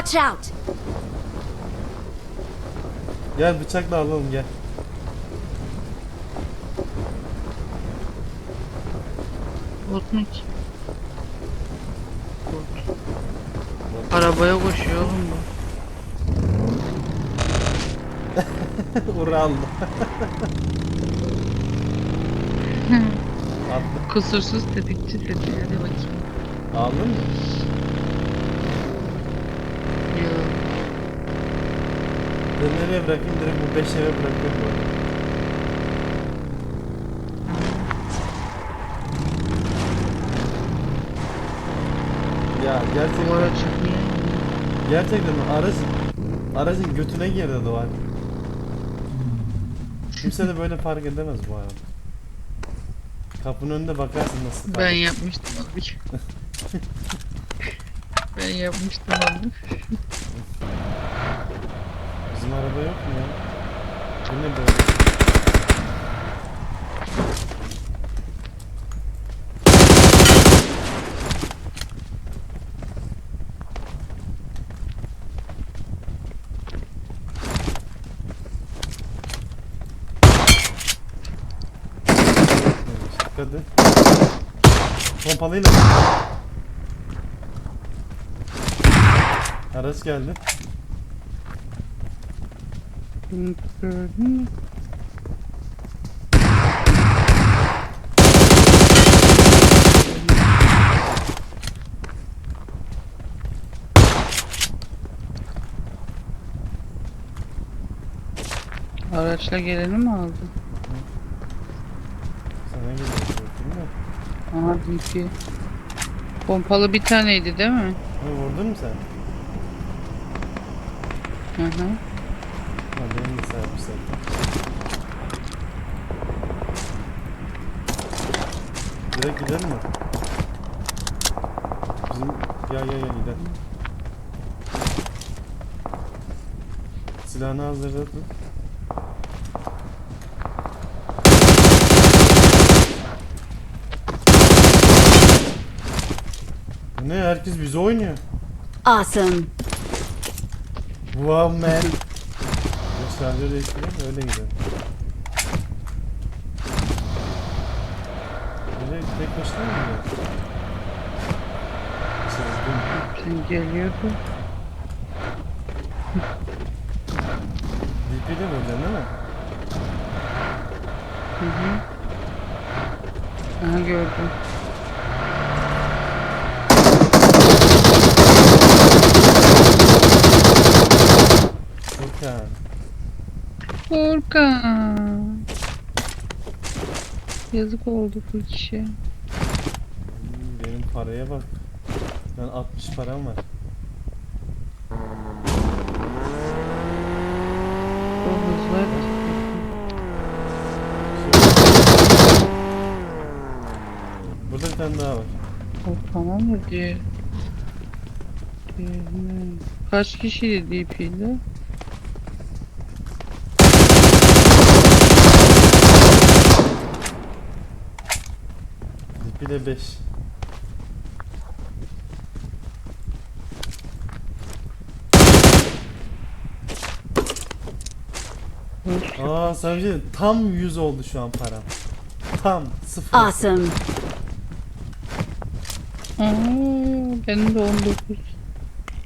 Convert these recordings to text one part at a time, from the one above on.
Watch out! Gel bıçakla alalım gel. Bot mu ki? Bot. Arabaya koşuyor oğlum bu. Ural. Kusursuz tetikçi sesi. Hadi bakayım. Aldın mı? Yo. Ben nereye bırakayım? Direkt bu 5 eve bırakıyorum bu arada. Ya gerçekten ara çıkmıyor. gerçekten aracın aracın götüne girdi duvar. Kimse de böyle fark edemez bu arada. Kapının önünde bakarsın nasıl Ben yapmıştım abi. ben yapmıştım abi. Bizim araba yok mu ya? Bu ne böyle? Et. Pompalıyla. Araç geldi. Araçla geleni mi aldın? Sana geliyor? Aha DP. Pompalı bir taneydi değil mi? Ha, vurdun mu sen? Hı hı. Ha, benim de servis zaten. Direkt gidelim mi? Bizim gel gel gel gidelim. Silahını hazırda tut. Bu Ne herkes bize oynuyor. Awesome! Wow man. Şarjı değiştirelim öyle gidelim. Nereye tek başına mı gidiyor? Sen geliyordun. DP de burada değil mi? Hı hı. Aha gördüm. Furkan. Furkan. Yazık oldu bu kişi. Paraya bak. Ben 60 param var. Burada bir tane daha var. Tamam mı diye. Kaç kişiydi DP'de? DP de 5. Aa sana bir şey diyeyim, Tam 100 oldu şu an param. Tam sıfır. Awesome! Aa, benim de 19.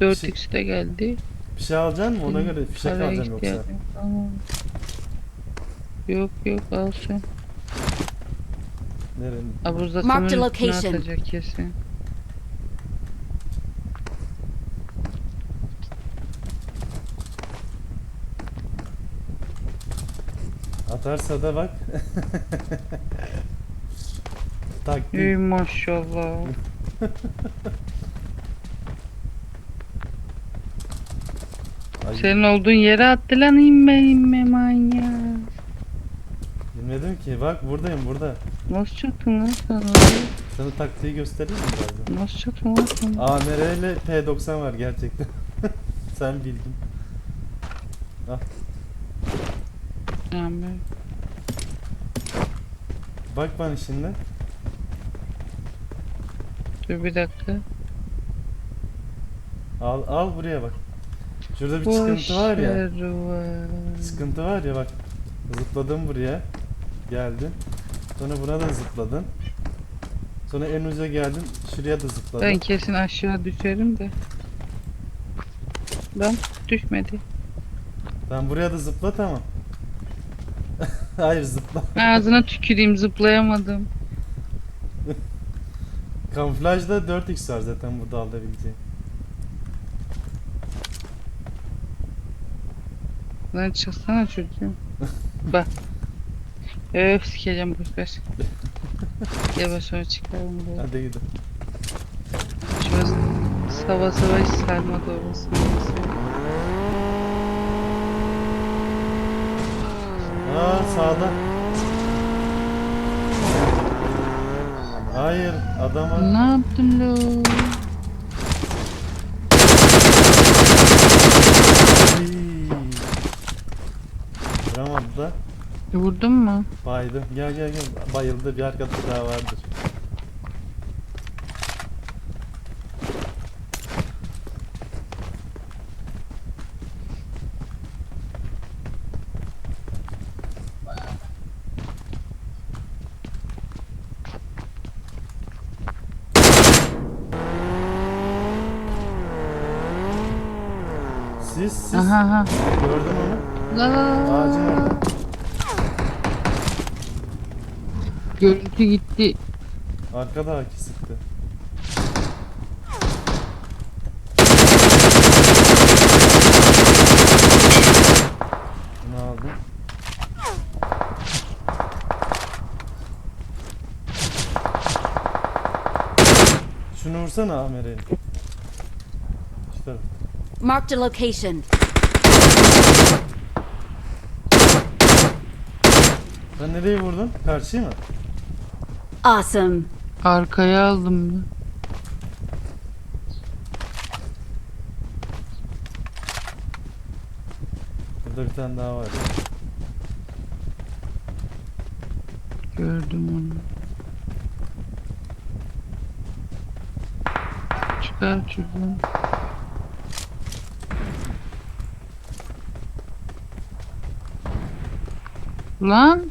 4x de geldi. Bir şey alacaksın mı? Ona göre fişek Paraya alacağım yoksa. ihtiyacım yok. Tamam. Yok yok al sen. Nerenin? Abuzda Mark the location. atacak kesin. Atarsa da bak. Taktik. Ey maşallah. Ay, Senin olduğun yere attı lan inme inme manyak. Bilmedim ki. Bak buradayım burada. Nasıl çıktın lan sen oraya? Sana taktiği göstereyim mi birazdan? Nasıl çıktın lan sen? AMR ile P90 var gerçekten. Sen bildin. Yani Bak bana şimdi. dur bir dakika. Al al buraya bak. Şurada bir sıkıntı var ya. Var. Sıkıntı var ya bak. Zıpladın buraya. Geldin. Sonra buna da zıpladın. Sonra en uza geldin. Şuraya da zıpladın. Ben kesin aşağı düşerim de. Lan düşmedi. Ben buraya da zıpla tamam. Hayır zıpla. Ağzına tüküreyim zıplayamadım. Kamuflajda 4x var zaten burada alabileceğin. Lan çıksana çocuğum. Bak. Öf sikeceğim boşver. Yavaş sonra çıkarım buraya. Hadi gidelim. Şurası sava sava hiç sarmadı orası. Aa sağda. Hayır adama Ne yaptın lo? Vuramadı da Vurdun mu? baydı. Gel gel gel. Bayıldı bir arkadaş daha vardır. Siz siz Aha aha. gördün onu. La la la. Ağacın orada. Görüntü gitti. Arkada haki sıktı. Bunu aldım. Şunu vursana Amer'e. Marked a location. Sen nereye vurdun? Karşıya mı? Awesome. Arkaya aldım ben. Burada bir tane daha var. Gördüm onu. Çıkar çocuğum. Lan.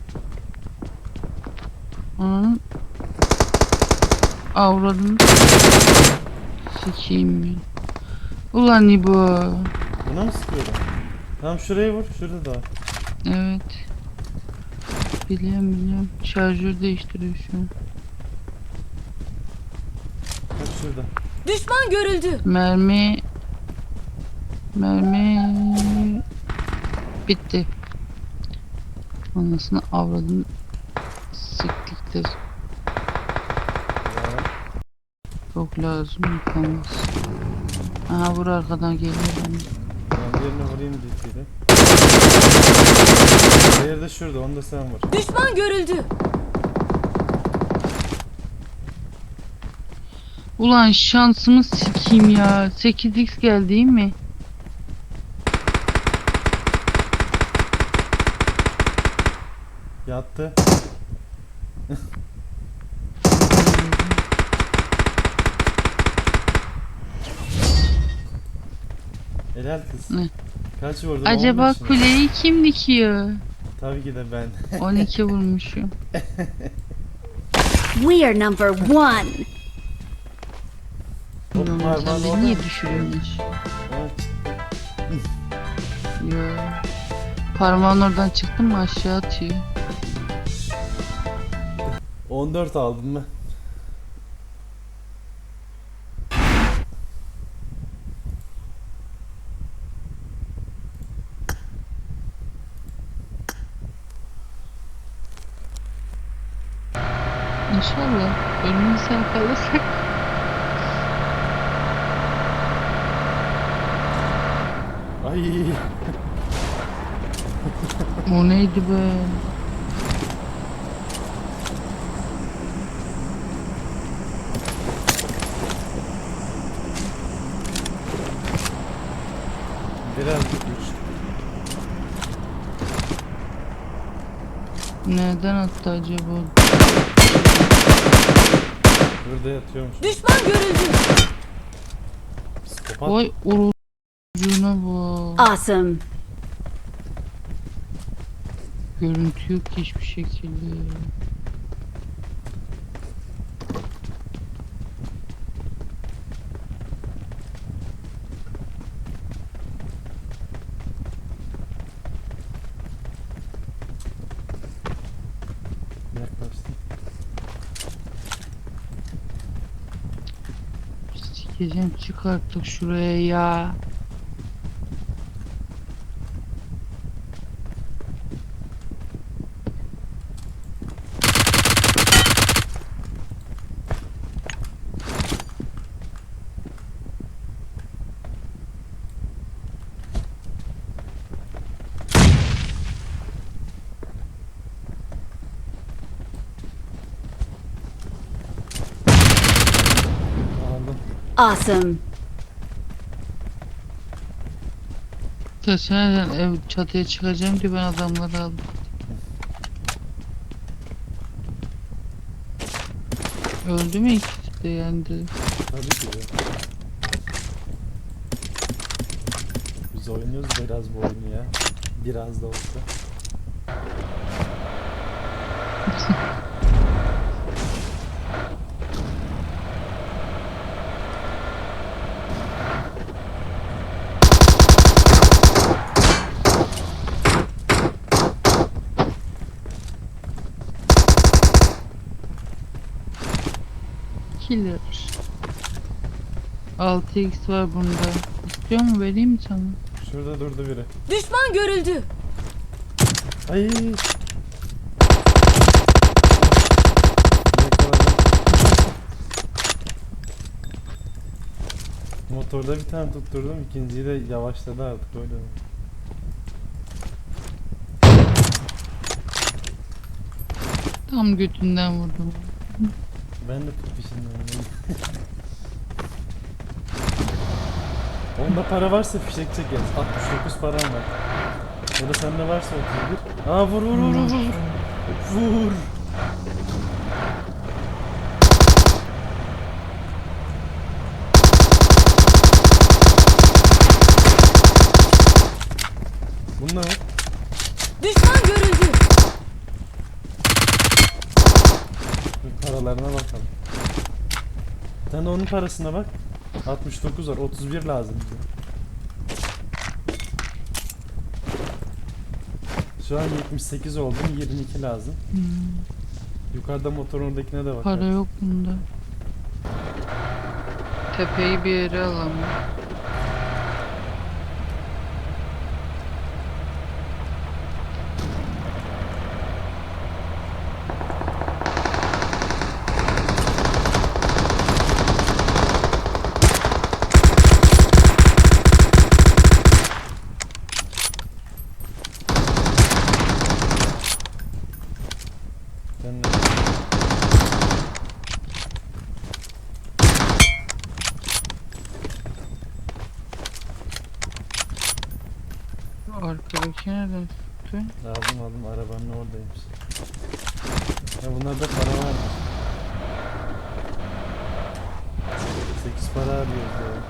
Ananın avradını sikeyim ben. Ulan İbo. Buna mı sıkıyorum? Tamam şuraya vur. Şurada da var. Evet. Biliyorum biliyorum. Şarjör değiştiriyor şu an. Bak şurada. Düşman görüldü. Mermi mermi bitti. Anasını avradını siktiktir. Çok lazım yıkamaz. Aha vur arkadan geliyor bana. Ben yerine vurayım DP'de. Diğeri de şurada. Onu da sen vur. Düşman görüldü. Ulan şansımı sikeyim ya. 8x geldi değil mi? Yattı. Helal kız. Ne? Kaç vurdun? Acaba 15 mi? kuleyi kim dikiyor? Tabii ki de ben. 12 vurmuşum. We are number one. Hop, sen beni oradan- niye düşürüyormuş? Evet. Yo. Parmağın oradan çıktı mı aşağı atıyor. 14 aldım ben. İnşallah. Ölümü sen kalırsak. Ay. O neydi be? Uçtu. Nereden attı acaba? Burada yatıyormuş. Düşman görüldü. Kapat. Vay uğrucuna bu. Awesome. Görüntü yok hiçbir şekilde. Sikeceğim çık artık şuraya ya. Awesome. Sen ev çatıya çıkacağım diye ben adamları aldım. Öldü mü ikisi de yendi? Tabii ki de. Biz oynuyoruz biraz bu oyunu ya. Biraz da olsa. Killer. 6x var bunda. İstiyor mu vereyim mi sana? Şurada durdu biri. Düşman görüldü. Ay. Yakaladım. Motorda bir tane tutturdum. ikinciyi de yavaşladı artık öyle. Tam götünden vurdum. Ben de tut peşinden. Onda para varsa fişek çekeriz. 69 param var. Ya da sende varsa 31. Aa vur vur vur vur vur. Vur. Bunlar mı? Düşman görüldü. Bir paralarına bakalım. Sen de onun parasına bak. 69 var. 31 lazım bize. Şu an 78 oldum. 22 lazım. Hmm, Yukarıda motor oradakine de bak. para yok bunda. Tepeyi bir yere alalım. Ben de. Arkadaki nereden tuttu? Aldım aldım. Arabanın oradaymış. Ya bunlarda para var mı? 8 para arıyoruz ya.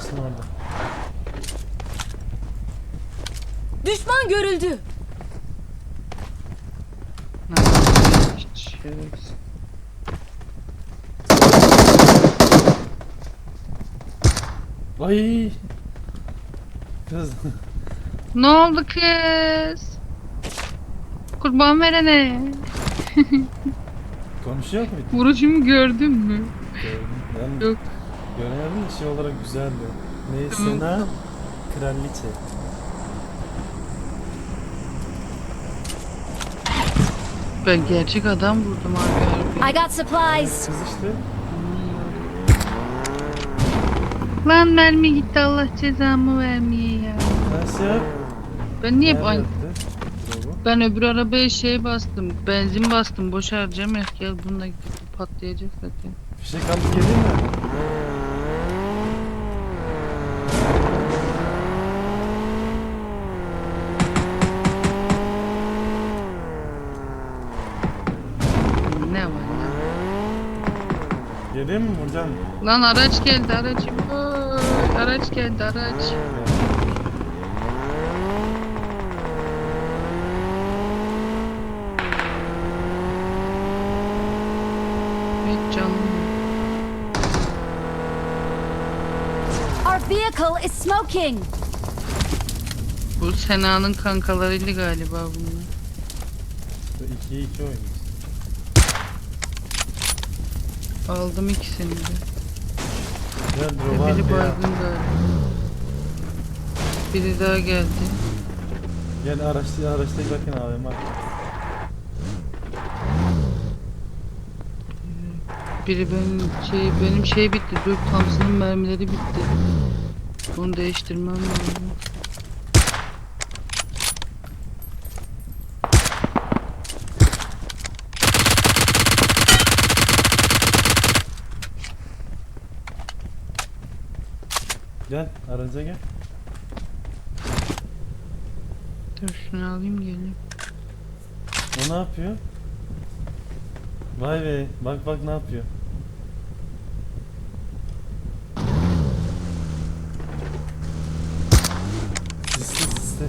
Ağaçın orada. Düşman görüldü. Şerefsiz. Ay. Kız. Ne oldu kız? Kurban verene. Konuşuyor muydu? Vurucumu gördün mü? Gördüm. Ben Yok. De şey olarak güzeldi. Neyse na kraliçe. Ben gerçek adam vurdum abi. I got supplies. Kız işte. Lan mermi gitti Allah cezamı vermeye ya. Nasıl? Ben niye? Dolu. Ben öbür arabaya şey bastım. Benzin bastım. Boş harcama. Gel bununla gidip patlayacak zaten. Fişek alıp geleyim mi? Ne var ya? Vurayım mı Nurcan? Lan araç geldi araç. Oy, araç geldi araç. Evet canım. Our vehicle is smoking. Bu Sena'nın kankalarıydı galiba bunlar. 2'ye 2 oynuyoruz. Aldım ikisini de. Gel bro var biri ya. baygın galiba. Biri daha geldi. Gel araçta araçta giderken AVM var. Biri benim şey benim şey bitti. Dur Thompson'ın mermileri bitti. Bunu değiştirmem lazım. Gel araca gel. Dur şunu alayım geleyim. O ne yapıyor? Vay be bak bak ne yapıyor. Sisli sisli.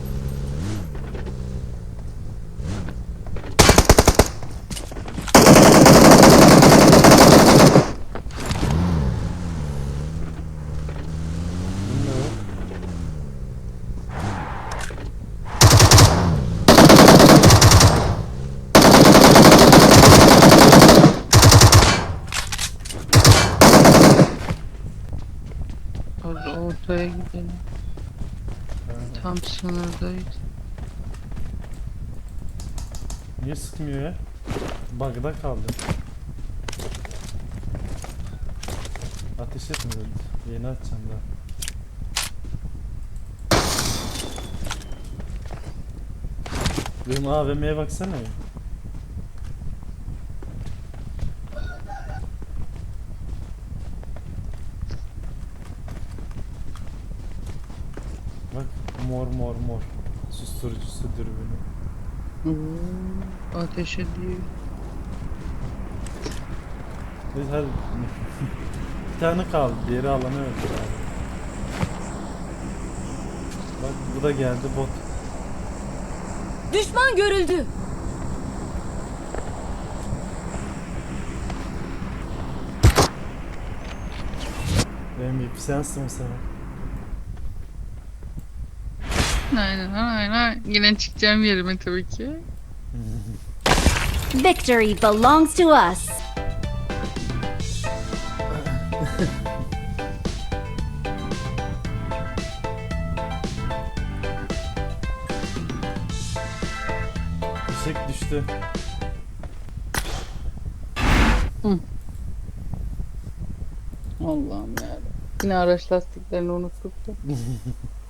Bunda yok. Orada ortaya gidelim. Ha, Tam sınırdayız. Niye sıkmıyor ya? Bug'da kaldı. Ateş etmiyor. Yeni açacağım daha. Benim AVM'ye baksana ya. Bak mor mor mor. Susturucusu dürbünü. Oo, ateş ediyor. Biz hadi. bir tane kaldı. Diğeri alamıyor. Bak bu da geldi bot. Düşman görüldü. Benim bir sensin sana. Aynen aynen. Yine çıkacağım yerime tabii ki. Victory belongs to us. Fişek düştü. Allah'ım ya. Yine araç lastiklerini unuttuk da.